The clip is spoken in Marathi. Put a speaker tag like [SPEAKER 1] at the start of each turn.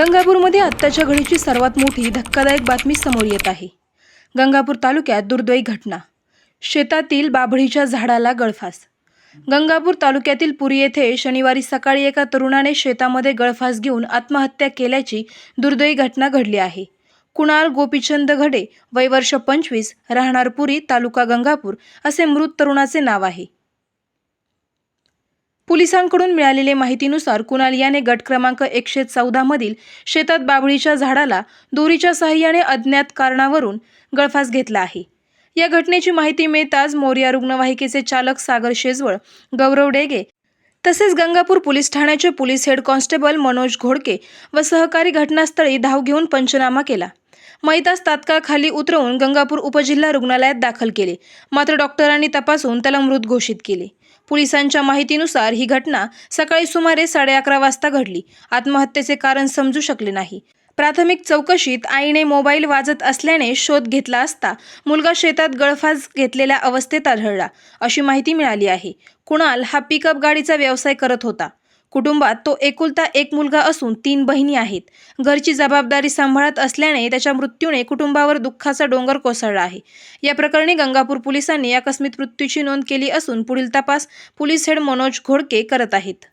[SPEAKER 1] गंगापूरमध्ये आत्ताच्या घडीची सर्वात मोठी धक्कादायक बातमी समोर येत आहे. गंगापूर तालुक्यात दुर्दैवी घटना. शेतातील बाभळीच्या झाडाला गळफास. गंगापूर तालुक्यातील पुरी येथे शनिवारी सकाळी एका तरुणाने शेतामध्ये गळफास घेऊन आत्महत्या केल्याची दुर्दैवी घटना घडली आहे. कुणाल गोपीचंद घडे वय वर्ष पंचवीस राहणार पुरी तालुका गंगापूर असे मृत तरुणाचे नाव आहे. पोलिसांकडून मिळालेल्या माहितीनुसार कुणाल याने गट क्रमांक एकशे चौदामधील शेतात बाबळीच्या झाडाला दोरीच्या सहाय्याने अज्ञात कारणावरून गळफास घेतला आहे. या घटनेची माहिती मिळताच मोर्या रुग्णवाहिकेचे चालक सागर शेजवळ गौरव डेगे तसेच गंगापूर पोलीस ठाण्याचे police head constable Manoj Ghodke व सहकारी घटनास्थळी धाव घेऊन पंचनामा केला. मैतास तात्काळ खाली उतरवून गंगापूर उपजिल्हा रुग्णालयात दाखल केले. मात्र डॉक्टरांनी तपासून त्याला मृत घोषित केले. पोलिसांच्या माहितीनुसार ही घटना सकाळी सुमारे साडे अकरा वाजता घडली. आत्महत्येचे कारण समजू शकले नाही. प्राथमिक चौकशीत आईने मोबाईल वाजत असल्याने शोध घेतला असता मुलगा शेतात गळफास घेतलेल्या अवस्थेत आढळला अशी माहिती मिळाली आहे. कुणाल हा पिकअप गाडीचा व्यवसाय करत होता. कुटुंबात तो एकुलता एक मुलगा असून तीन बहिणी आहेत. घरची जबाबदारी सांभाळत असल्याने त्याच्या मृत्यूने कुटुंबावर दुःखाचा डोंगर कोसळला आहे. या प्रकरणी गंगापूर पोलिसांनी आकस्मिक मृत्यूची नोंद केली असून पुढील तपास पोलीस हेड मनोज घोडके करत आहेत.